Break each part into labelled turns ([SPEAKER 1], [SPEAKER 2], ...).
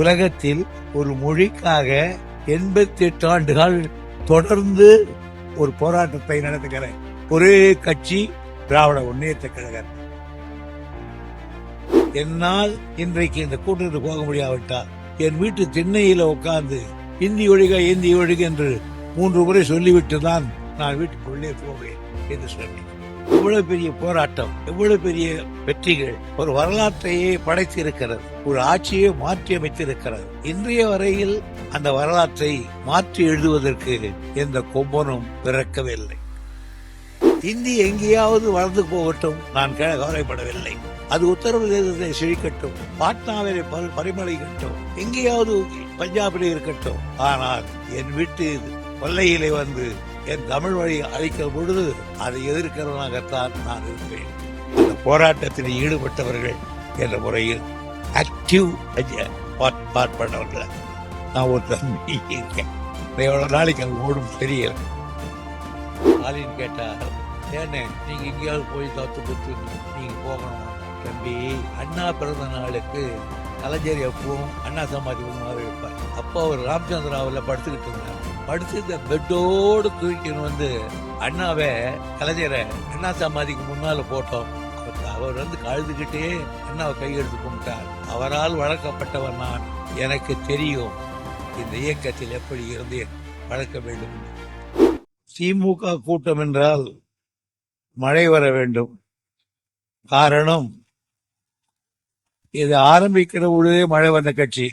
[SPEAKER 1] உலகத்தில் ஒரு மொழிக்காக எண்பத்தி எட்டு ஆண்டுகள் தொடர்ந்து ஒரு போராட்டத்தை நடத்துகிற ஒரே கட்சி திராவிட முன்னேற்ற கழகம். என்னால் இன்றைக்கு இந்த கூட்டத்துக்கு போக முடியாவிட்டால் என் வீட்டு திண்ணையில உட்கார்ந்து இந்தி ஒழிக இந்தி ஒழிக என்று மூன்று முறை சொல்லிவிட்டு தான் நான் வீட்டுக்குள்ளே போவேன் என்று சொன்னேன். எவ்வளவு பெரிய போராட்டம் எவ்வளவு பெரிய வெற்றிகள் ஒரு வரலாற்றையே படைத்திருக்கிறது ஒரு ஆட்சியை மாற்றி அமைத்திருக்கிறது. இன்றைய வரையில் அந்த வரலாற்றை மாற்றி எழுதுவதற்கு எந்த கொம்பனும் பிறக்கவில்லை. இந்தி எங்கேயாவது வளர்ந்து போகட்டும் நான் கே- கவலைப்படவில்லை. அது உத்தரப்பிரதேசத்தை செழிக்கட்டும் பாட்னாவிலே பரி- பரிமளிக்கட்டும் எங்கேயாவது பஞ்சாபிலே இருக்கட்டும். ஆனால் என் வீட்டு கொல்லையிலே வந்து என் தமிழ் வழி அழைக்கிற பொழுது அதை எதிர்க்கிறவனாகத்தான் நான் இருப்பேன். அந்த போராட்டத்தில் ஈடுபட்டவர்கள் என்ற முறையில் ஆக்டிவ் பார்ட் பண்ணவர்கள். நான் ஒரு தம்பி இருக்கேன். எவ்வளோ நாளைக்கு அது ஓடும் தெரியல. ஸ்டாலின் கேட்டார் ஏனே நீங்கள் எங்கேயாவது போய் தத்து குத்து நீங்கள் போகணும் தம்பி. அண்ணா பிறந்த நாளுக்கு கலைஞர் எப்பவும் அண்ணா சமாதி மாதிரி இருப்பார். அப்போ அவர் ராமச்சந்திராவில் படுத்துக்கிட்டு இருந்தார். படுத்து இந்த பெட்டோடு தூக்கின்னு வந்து அண்ணாவை கலைஞரை அண்ணா சமாதிக்கு முன்னால போட்டோம். அவர் வந்து கழுதுகிட்டே அண்ணாவை கையெடுத்து கும்பிட்டார். அவரால் வளர்க்கப்பட்டவர் நான். எனக்கு தெரியும் இந்த இயக்கத்தில் எப்படி இருந்தேன் வளர்க்க வேண்டும். திமுக கூட்டம் என்றால் மழை வர வேண்டும். காரணம் இது ஆரம்பிக்கிற பொழுதே மழை வந்த கட்சி.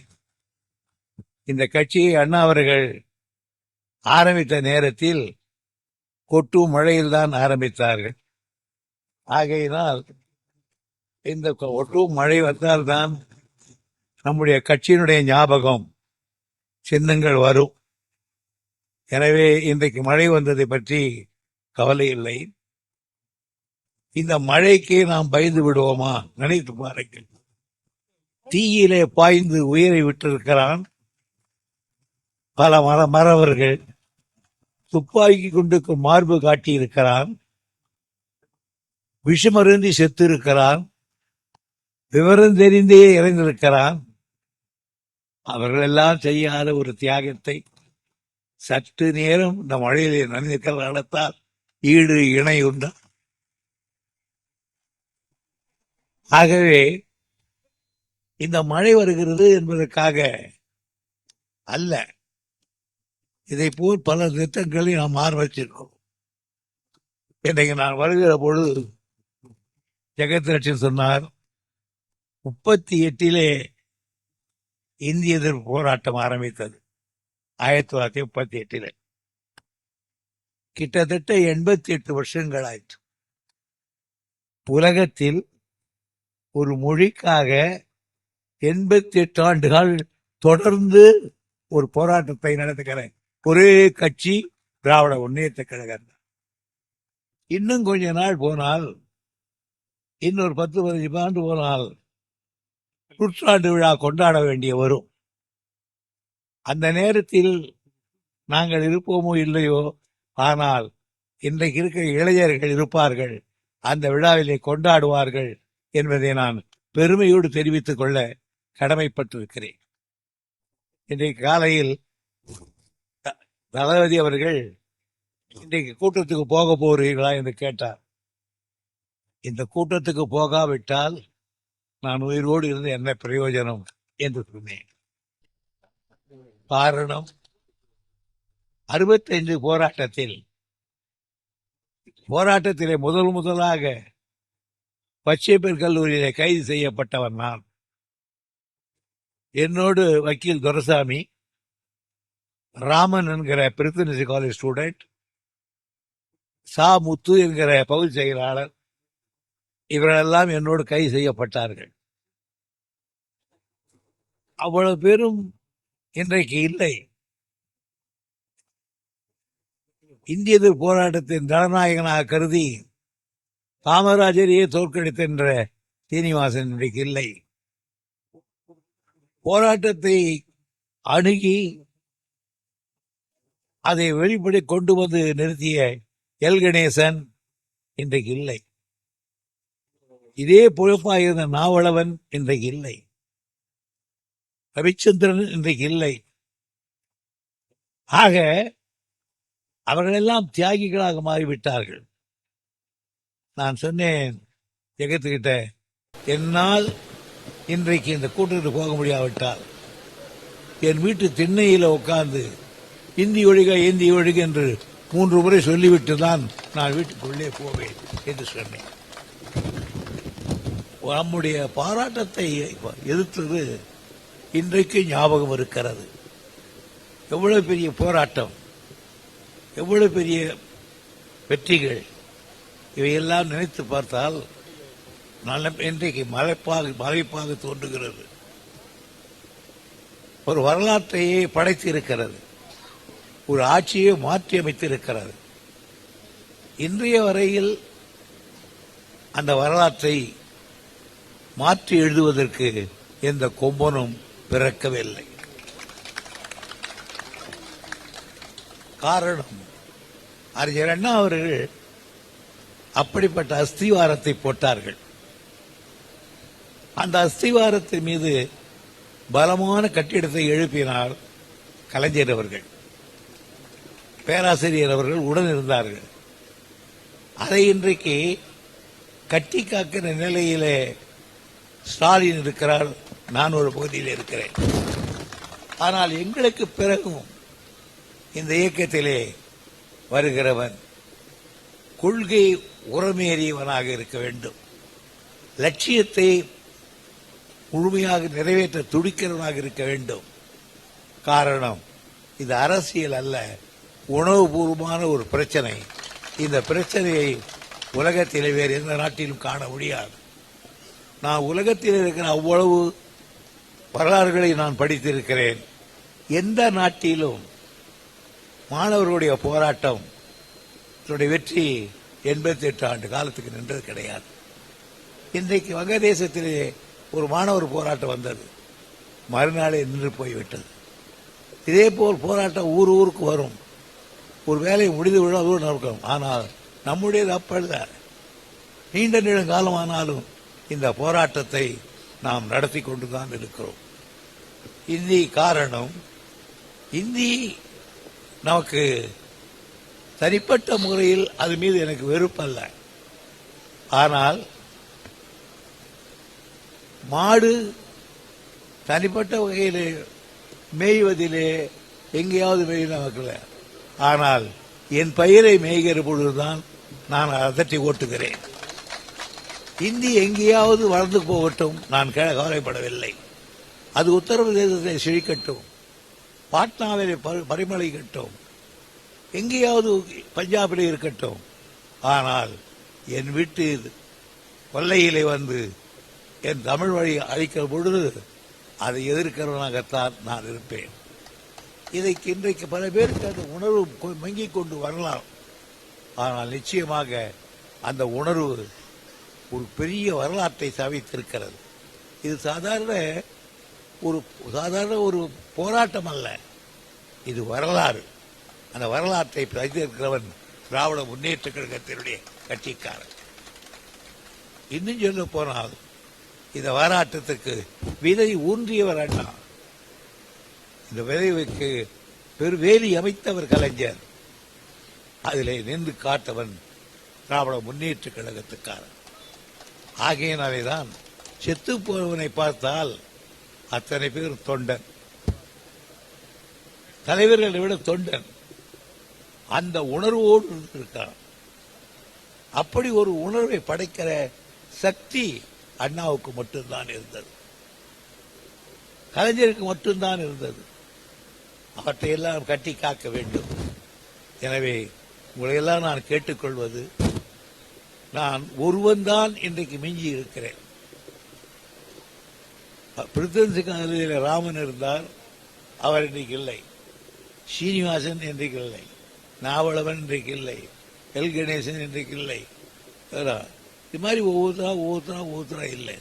[SPEAKER 1] இந்த கட்சியை அண்ணா அவர்கள் ஆரம்பித்த நேரத்தில் கொட்டு மழையில்தான் ஆரம்பித்தார்கள். ஆகையினால் இந்த ஒட்டு ஒட்டும் மழை வந்தால்தான் நம்முடைய கட்சியினுடைய ஞாபகம் சின்னங்கள் வரும். எனவே இன்றைக்கு மழை வந்ததை பற்றி கவலை இல்லை. இந்த மழைக்கு நாம் பயந்து விடுவோமா? நினைத்து பாருங்கள். தீயிலே பாய்ந்து உயிரை விட்டிருக்கிறான். பல மர மறவர்கள் துப்பாக்கி குண்டுக்கு மார்பு காட்டியிருக்கிறான். விஷமருந்தி செத்து இருக்கிறான் விவரம் தெரிந்தே இறந்திருக்கிறான். அவர்களெல்லாம் செய்யாத ஒரு தியாகத்தை சற்று நேரம் இந்த மழையிலே நனைந்த நடத்தால் ஈடு இணை உண்டா? ஆகவே இந்த மழை வருகிறது என்பதற்காக அல்ல. இதை போல் பல திட்டங்களை நாம் ஆரம்பிச்சிருக்கோம் இன்றைக்கு நான் வருகிற பொழுது ஜெகத்ரட்சன் சொன்னார் முப்பத்தி எட்டிலே இந்திய எதிர்ப்பு போராட்டம் ஆரம்பித்தது ஆயிரத்தி தொள்ளாயிரத்தி முப்பத்தி எட்டில கிட்டத்தட்ட எண்பத்தி எட்டு வருஷங்கள் ஆயிற்று உலகத்தில் ஒரு மொழிக்காக எண்பத்தி எட்டு ஆண்டுகள் தொடர்ந்து ஒரு போராட்டத்தை நடத்துகிறேன். ஒரே கட்சி திராவிட முன்னேற்ற கழகம் தான். இன்னும் கொஞ்ச நாள் போனால் இன்னொரு பத்து பதினஞ்சு ஆண்டு போனால் நூற்றாண்டு விழா கொண்டாட வேண்டிய வரும் அந்த நேரத்தில் நாங்கள் இருப்போமோ இல்லையோ ஆனால் இன்றைக்கு இருக்கிற இளைஞர்கள் இருப்பார்கள் அந்த விழாவிலே கொண்டாடுவார்கள் என்பதை நான் பெருமையோடு தெரிவித்துக் கொள்ள கடமைப்பட்டிருக்கிறேன் இன்றைக்கு காலையில் தளபதி அவர்கள் இன்றைக்கு கூட்டத்துக்கு போக போகிறீர்களா என்று கேட்டார். இந்த கூட்டத்துக்கு போகாவிட்டால் நான் உயிரோடு இருந்து என்ன பிரயோஜனம் என்று சொன்னேன். காரணம் அறுபத்தைந்து போராட்டத்தில் போராட்டத்திலே முதல் முதலாக பச்சைப்பேர் கல்லூரியிலே கைது செய்யப்பட்டவன் நான். என்னோடு வக்கீல் துரசாமி ராமன் என்கிற பிரித்தனிசி காலேஜ் ஸ்டூடெண்ட் சா முத்து என்கிற பகுதி செயலாளர் இவரெல்லாம் என்னோடு கை செய்யப்பட்டார்கள். அவ்வளவு பேரும் இன்றைக்கு இல்லை. இந்திய எதிர் போராட்டத்தின் ஜனநாயகனாக கருதி காமராஜரையே தோற்கடித்தென்ற சீனிவாசன் இன்றைக்கு இல்லை. போராட்டத்தை அணுகி அதை வெளிப்படை கொண்டு வந்து நிறுத்திய எல் கணேசன் இன்றைக்கு இல்லை. இதே பொழுப்பாக இருந்த நாவலவன் இன்றைக்கு இல்லை. ரவிச்சந்திரன் இன்றைக்கு இல்லை. ஆக அவர்களெல்லாம் தியாகிகளாக மாறிவிட்டார்கள். நான் சொன்னேன் ஜெகத்துக்கிட்ட என்னால் இன்றைக்கு இந்த கூட்டத்துக்கு போக முடியாவிட்டால் என் வீட்டு திண்ணையில் உட்கார்ந்து இந்தி ஒழிக இந்தி ஒழிக என்று மூன்று முறை சொல்லிவிட்டு தான் நான் வீட்டுக்குள்ளே போவேன் என்று சொன்னேன். நம்முடைய பாராட்டத்தை எதிர்த்தது இன்றைக்கு ஞாபகம் இருக்கிறது. எவ்வளவு பெரிய போராட்டம் எவ்வளவு பெரிய வெற்றிகள் இவையெல்லாம் நினைத்து பார்த்தால் நல்ல இன்றைக்கு மலைப்பாக மலைப்பாக தோன்றுகிறது. ஒரு வரலாற்றையே படைத்து இருக்கிறது ஒரு ஆட்சியை மாற்றி அமைத்திருக்கிறது இன்றைய வரையில் அந்த வரலாற்றை மாற்றி எழுதுவதற்கு எந்த கொம்பனும் பிறக்கவில்லை. காரணம் அறிஞர் அண்ணா அவர்கள் அப்படிப்பட்ட அஸ்திவாரத்தை போட்டார்கள். அந்த அஸ்திவாரத்தின் மீது பலமான கட்டிடத்தை எழுப்பினார் கலைஞர் அவர்கள். பேராசிரியர் அவர்கள் உடன் இருந்தார்கள். அதை இன்றைக்கு கட்டி காக்கிற நிலையிலே ஸ்டாலின் இருக்கிறார் நான் ஒரு பகுதியில் இருக்கிறேன். ஆனால் எங்களுக்கு பிறகும் இந்த இயக்கத்திலே வருகிறவன் கொள்கை உரமேறியவனாக இருக்க வேண்டும். லட்சியத்தை முழுமையாக நிறைவேற்ற துடிக்கிறவனாக இருக்க வேண்டும். காரணம் இது அரசியல் அல்ல. உணவுபூர்வமான ஒரு பிரச்சனை. இந்த பிரச்சனையை உலகத்திலே வேறு எந்த நாட்டிலும் காண முடியாது. நான் உலகத்தில் இருக்கிற அவ்வளவு வரலாறுகளை நான் படித்திருக்கிறேன். எந்த நாட்டிலும் மாணவர்களுடைய போராட்டம் இதனுடைய வெற்றி எண்பத்தி எட்டு ஆண்டு காலத்துக்கு நின்றது கிடையாது. இன்றைக்கு வங்கதேசத்திலே ஒரு மாணவர் போராட்டம் வந்தது. மறுநாளே நின்று போய்விட்டது. இதே போல் போராட்டம் ஊர் ஊருக்கு வரும். ஒரு வேலையை முடிந்து விட அதுவும் நடக்கும். ஆனால் நம்முடையது அப்பல்ல நீண்ட நெடுங்காலமானாலும் இந்த போராட்டத்தை நாம் நடத்தி கொண்டு தான் இருக்கிறோம். இந்தி காரணம் இந்தி நமக்கு தனிப்பட்ட முறையில் அது மீது எனக்கு வெறுப்பல்ல. ஆனால் மாடு தனிப்பட்ட வகையிலே மேய்வதிலே எங்கேயாவது மேய் நமக்கு ஆனால் என் பயிரை மேய்கிற பொழுதுதான் நான் அதட்டி ஓட்டுகிறேன். இந்தி எங்கேயாவது வளர்ந்து போகட்டும் நான் கே- கவலைப்படவில்லை. அது உத்தரப்பிரதேசத்தை செழிக்கட்டும் பாட்னாவிலே பரி- பரிமளிக்கட்டும் எங்கேயாவது பஞ்சாபிலே இருக்கட்டும். ஆனால் என் வீட்டு கொல்லையிலே வந்து என் தமிழ் வழி அழிக்கிற பொழுது அதை எதிர்க்கிறவனாகத்தான் நான் இருப்பேன். இதை இன்றைக்கு பல பேருக்கு அந்த உணர்வு கொ- மங்கிக் கொண்டு வரலாம். ஆனால் நிச்சயமாக அந்த உணர்வு ஒரு பெரிய வரலாற்றை சவித்திருக்கிறது. இது சாதாரண ஒரு சாதாரண ஒரு போராட்டம் அல்ல. இது வரலாறு. அந்த வரலாற்றை பதித்திருக்கிறவன் திராவிட முன்னேற்ற கழகத்தினுடைய கட்சிக்காரன். இன்னும் சொல்ல போனால் இந்த போராட்டத்துக்கு விதை ஊன்றியவர் அண்ணா. இந்த விதைவுக்கு பெருவேலி அமைத்தவர் கலைஞர். அதிலே நின்று காட்டவன் திராவிட முன்னேற்ற கழகத்துக்காரன். ஆகையினாலேதான் செத்து போவனை பார்த்தால் அத்தனை பேர் தொண்டன். தலைவர்களை விட தொண்டன். அந்த உணர்வோடு இருக்கான் அப்படி ஒரு உணர்வை படைக்கிற சக்தி அண்ணாவுக்கு மட்டும்தான் இருந்தது. கலைஞருக்கு மட்டும்தான் இருந்தது. அவற்றை எல்லாம் கட்டி காக்க வேண்டும். எனவே உங்களையெல்லாம் நான் கேட்டுக்கொள்வது நான் ஒருவன் தான் இன்றைக்கு மிஞ்சி இருக்கிறேன் பிரித்தன்சி காலையில் ராமன் இருந்தார் அவர் இன்றைக்கு இல்லை. சீனிவாசன் இன்றைக்கு இல்லை. நாவலவன் இன்றைக்கு இல்லை. எல். கணேசன் இன்றைக்கு இல்லை. இது மாதிரி ஒவ்வொருத்தரா ஒவ்வொருத்தரா ஒவ்வொருத்தரா இல்லை.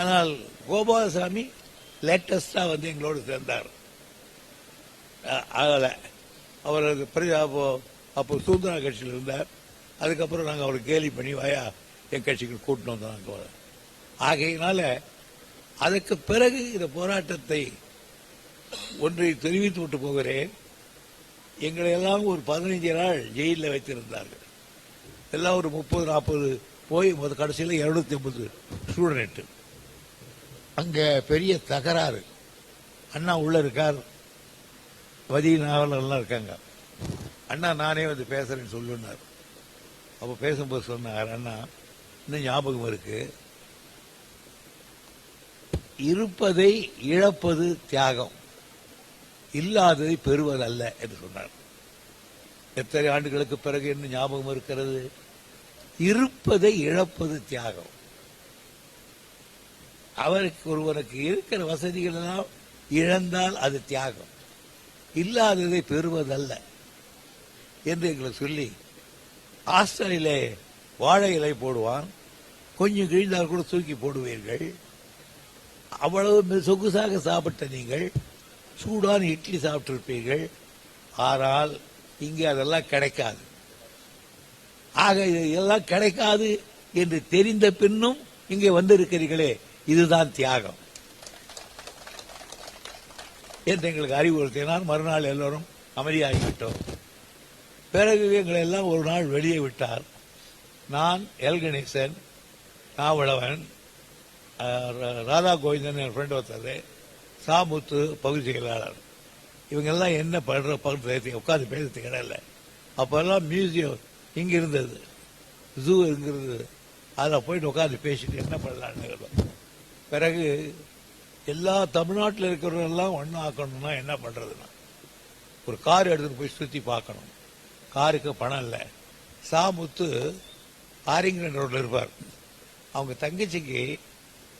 [SPEAKER 1] ஆனால் கோபாலசாமி லேட்டஸ்டா வந்து எங்களோடு சேர்ந்தார். ஆகலை. அதில் அவர் பெரிய அப்போ அப்போ சுதந்திரா கட்சியில் இருந்தார். அதுக்கப்புறம் நாங்கள் அவரை கேலி பண்ணி வாயா என் கட்சிக்கு கூட்டின்னு வந்தோம் நாங்கள் ஆகையினால அதற்கு பிறகு இந்த போராட்டத்தை ஒன்றை தெரிவித்து விட்டு போகிறேன். எங்களை எல்லாம் ஒரு பதினைஞ்சு நாள் ஜெயிலில் வைத்திருந்தார்கள். எல்லாம் ஒரு முப்பது நாற்பது போய் முத கடைசியில் இருநூத்தி ஐம்பது ஸ்டூடெண்ட் அங்கே பெரிய தகராறு. அண்ணா உள்ளே இருக்கார். வதி நாவலர்கள்லாம் இருக்காங்க. அண்ணா நானே வந்து பேசுறேன்னு சொல்லுனார் அப்ப பேசும்போது சொன்னார் அண்ணா இன்னும் ஞாபகம் இருக்கு. இருப்பதை இழப்பது தியாகம். இல்லாததை பெறுவதல்ல என்று சொன்னார். எத்தனை ஆண்டுகளுக்கு பிறகு என்ன ஞாபகம் இருக்கிறது? இருப்பதை இழப்பது தியாகம். அவருக்கு ஒருவனுக்கு இருக்கிற வசதிகள் எல்லாம் இழந்தால் அது தியாகம். இல்லாததை பெறுவதல்ல என்று எங்களை சொல்லி ஹாஸ்டலிலே வாழை இலை போடுவான் கொஞ்சம் கிழிந்தால் கூட தூக்கி போடுவீர்கள். அவ்வளவு சொகுசாக சாப்பிட்ட நீங்கள் சூடான இட்லி சாப்பிட்டிருப்பீர்கள். ஆனால் இங்கே அதெல்லாம் கிடைக்காது. ஆக இது எல்லாம் கிடைக்காது என்று தெரிந்த பின்னும் இங்கே வந்திருக்கிறீர்களே இதுதான் தியாகம். என்று எங்களுக்கு அறிவுறுத்தினார் மறுநாள் எல்லோரும் அமைதியாகிவிட்டோம். பிறகு எங்களை எல்லாம் ஒரு நாள் வெளியே விட்டார். நான் எல். கணேசன் நாவளவன் ரா- ராதா கோவிந்தன் என் ஃப்ரெண்ட் ஒருத்தர் சாமுத்து பகுதி செயலாளர். இவங்கெல்லாம் என்ன பண்ற பகுதி உட்காந்து பேசுறதுக்கு இடம் இல்லை அப்பெல்லாம் மியூசியம் இங்க இருந்தது. ஜூ இங்க இருந்தது. அதில் போயிட்டு உட்காந்து பேசிட்டு என்ன பண்ணலான்னு பிறகு எல்லா தமிழ்நாட்டில் இருக்கிறவரெல்லாம் ஒன்றா ஆக்கணும்னா என்ன பண்ணுறதுன்னா ஒரு கார் எடுத்துகிட்டு போய் சுற்றி பார்க்கணும். காருக்கு பணம் இல்லை. சாமுத்து ஆரிங்கன் ரோட்டில் இருப்பார். அவங்க தங்கச்சிக்கு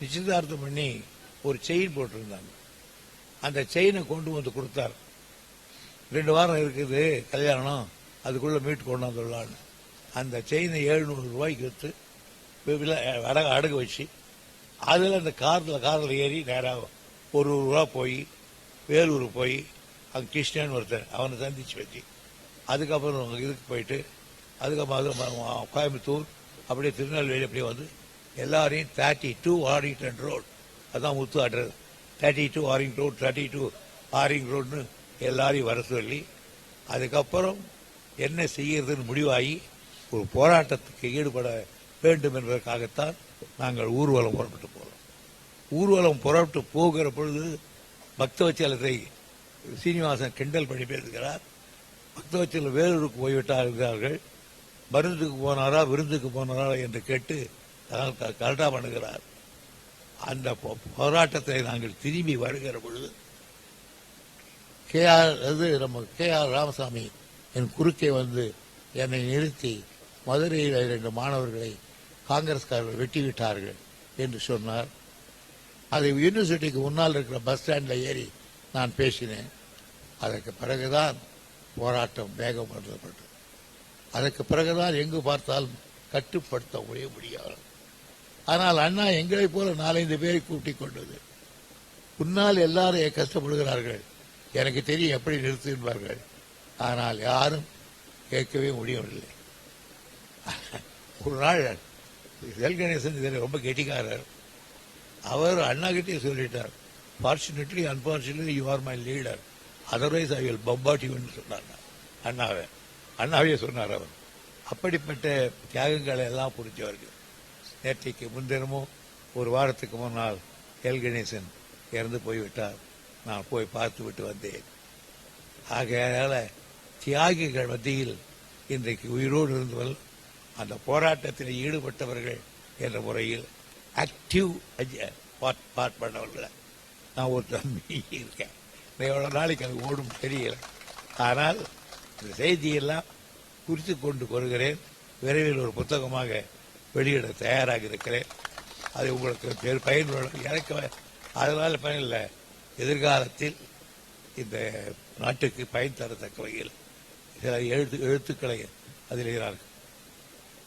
[SPEAKER 1] நிச்சயதார்த்தம் பண்ணி ஒரு செயின் போட்டிருந்தாங்க. அந்த செயினை கொண்டு வந்து கொடுத்தார். ரெண்டு வாரம் இருக்குது கல்யாணம். அதுக்குள்ளே மீட்டு கொண்டு வந்துடலான்னு அந்த செயினை எழுநூறு ரூபாய்க்கு விற்று அடகு அடகு வச்சு அதில் அந்த காரில் காரில் ஏறி நேராக ஒரு ரூபா போய் வேலூர் போய் அங்கே கிருஷ்ணன் ஒருத்தன் அவனை சந்திச்சு வச்சு. அதுக்கப்புறம் இதுக்கு போயிட்டு அதுக்கப்புறம் அது கோயம்புத்தூர் அப்படியே திருநெல்வேலி அப்படியே வந்து எல்லாரையும் தேர்ட்டி டூ ஆரிங்டன் ரோட் அதான் முத்து அட்ரஸ் தேர்ட்டி டூ ஆரிங் ரோட் தேர்ட்டி டூ ஆரிங் ரோடுன்னு எல்லாரையும் வர சொல்லி அதுக்கப்புறம் என்ன செய்யறதுன்னு முடிவாகி ஒரு போராட்டத்துக்கு ஈடுபட வேண்டும் என்பதற்காகத்தான் நாங்கள் ஊர்வலம் புறப்பட்டு போகிறோம் ஊர்வலம் புறப்பட்டு போகிற பொழுது பக்தவச்சலத்தை சீனிவாசன் கிண்டல் பண்ணி பேசுகிறார். பக்தவச்சலம் வேலூருக்கு போய்விட்டார்கள். மருந்துக்கு போனாரா விருந்துக்கு போனாரா என்று கேட்டு கரெக்டாக பண்ணுகிறார். அந்த போராட்டத்தை நாங்கள் திரும்பி வருகிற பொழுது கே ஆர் அது நம்ம கே ஆர் ராமசாமி என் குறுக்கே வந்து என்னை நிறுத்தி மதுரையில் இரண்டு மாணவர்களை காங்கிரஸ்காரர்கள் வெட்டிவிட்டார்கள் என்று சொன்னார். அதை யூனிவர்சிட்டிக்கு முன்னால் இருக்கிற பஸ் ஸ்டாண்டில் ஏறி நான் பேசினேன். அதற்கு பிறகுதான் போராட்டம் வேகப்படுத்தப்பட்டது அதற்கு பிறகுதான் எங்கு பார்த்தாலும் கட்டுப்படுத்த முடிய முடியாது. ஆனால் அண்ணா எங்களைப் போல நாலஞ்சு பேரை கூட்டிக் கொண்டது. உன்னால் எல்லாரும் கஷ்டப்படுகிறார்கள். எனக்கு தெரியும் எப்படி நிறுத்து என்பார்கள் ஆனால் யாரும் கேட்கவே முடியவில்லை. ஒரு நாள் எல் கணேசன் இதில் ரொம்ப கெட்டிக்காரர். அவர் அண்ணாகிட்டே சொல்லிட்டார் fortunately unfortunately you are my leader otherwise I will bombard யூன்னு சொன்னார். அண்ணாவை அண்ணாவே சொன்னார் அவர். அப்படிப்பட்ட தியாகங்களை எல்லாம் புரிஞ்சவர்கள். நேற்றைக்கு முன்தினமும் ஒரு வாரத்துக்கு முன்னால் எல் கணேசன் இறந்து போய்விட்டார். நான் போய் பார்த்து விட்டு வந்தேன். ஆகையால தியாகிகள் மத்தியில் இன்றைக்கு உயிரோடு இருந்தவர்கள் அந்த போராட்டத்தில் ஈடுபட்டவர்கள் என்ற முறையில் ஆக்டிவ் பார்ட் பார்ட் பண்ணவர்கள். நான் ஒரு தம்பி இருக்கேன். எவ்வளோ நாளைக்கு அது ஓடும் தெரியல. ஆனால் இந்த செய்தியெல்லாம் குறித்து கொண்டு வருகிறேன். விரைவில் ஒரு புத்தகமாக வெளியிட தயாராக இருக்கிறேன். அது உங்களுக்கு பெரு பயன்படும் எனக்கு அதனால் பயனில்லை எதிர்காலத்தில் இந்த நாட்டுக்கு பயன் தரத்தக்க வகையில் சில எழுத்து எழுத்துக்களை அதில் நான்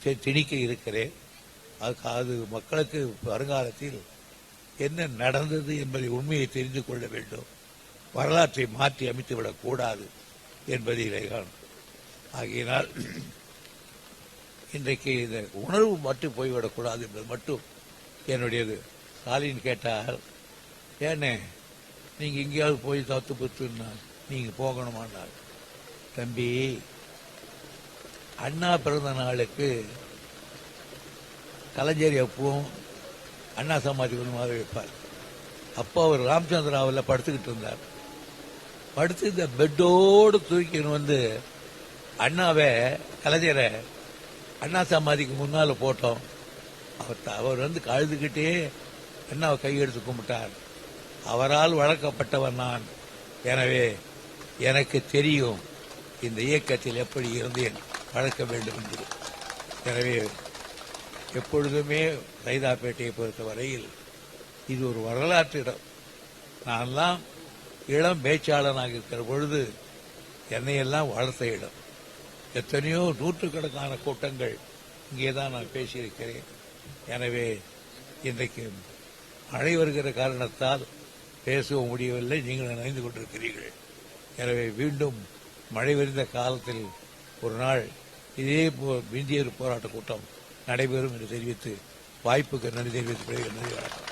[SPEAKER 1] திணிக்க இருக்கிறேன். அதுக்கு அது மக்களுக்கு வருங்காலத்தில் என்ன நடந்தது என்பதை உண்மையை தெரிந்து கொள்ள வேண்டும். வரலாற்றை மாற்றி அமைத்து விடக்கூடாது என்பதை காணும். ஆகையினால் இன்றைக்கு இந்த உணர்வு மட்டும் போய்விடக்கூடாது என்பது மட்டும் என்னுடையது. ஸ்டாலின் கேட்டால் ஏனே நீங்க எங்கேயாவது போய் தத்து புத்துன்னா நீங்க போகணுமான்னார். தம்பி அண்ணா பிறந்த நாளுக்கு கலைஞர் எப்பவும் அண்ணா சமாதி ஒன்றுமாக வைப்பார் அப்போ அவர் ராமச்சந்திராவில் படுத்துக்கிட்டு இருந்தார். படுத்து இந்த பெட்டோடு தூக்கின்னு வந்து அண்ணாவை கலைஞரை அண்ணா சமாதிக்கு முன்னால் போட்டோம். அவர் அவர் வந்து கழுதுகிட்டே அண்ணாவை கையெடுத்து கும்பிட்டார். அவரால் வளர்க்கப்பட்டவன் நான். எனவே எனக்கு தெரியும் இந்த இயக்கத்தில் எப்படி இருந்தேன். வளர்க்க வேண்டும் என்பது. எனவே எப்பொழுதுமே சைதாப்பேட்டையை பொறுத்த வரையில் இது ஒரு வரலாற்று இடம். நான்லாம் இளம் பேச்சாளனாக இருக்கிற பொழுது என்னையெல்லாம் வளர்த்த இடம். எத்தனையோ நூற்றுக்கணக்கான கூட்டங்கள் இங்கே தான் நான் பேசியிருக்கிறேன். எனவே இன்றைக்கு மழை வருகிற காரணத்தால் பேசவும் முடியவில்லை நீங்கள் நினைந்து கொண்டிருக்கிறீர்கள். எனவே மீண்டும் மழை வருந்த காலத்தில் ஒரு நாள் இதே இந்தியர் போராட்ட கூட்டம் நடைபெறும் என்று தெரிவித்து வாய்ப்புக்கு நன்றி தெரிவித்து நன்றி வணக்கம்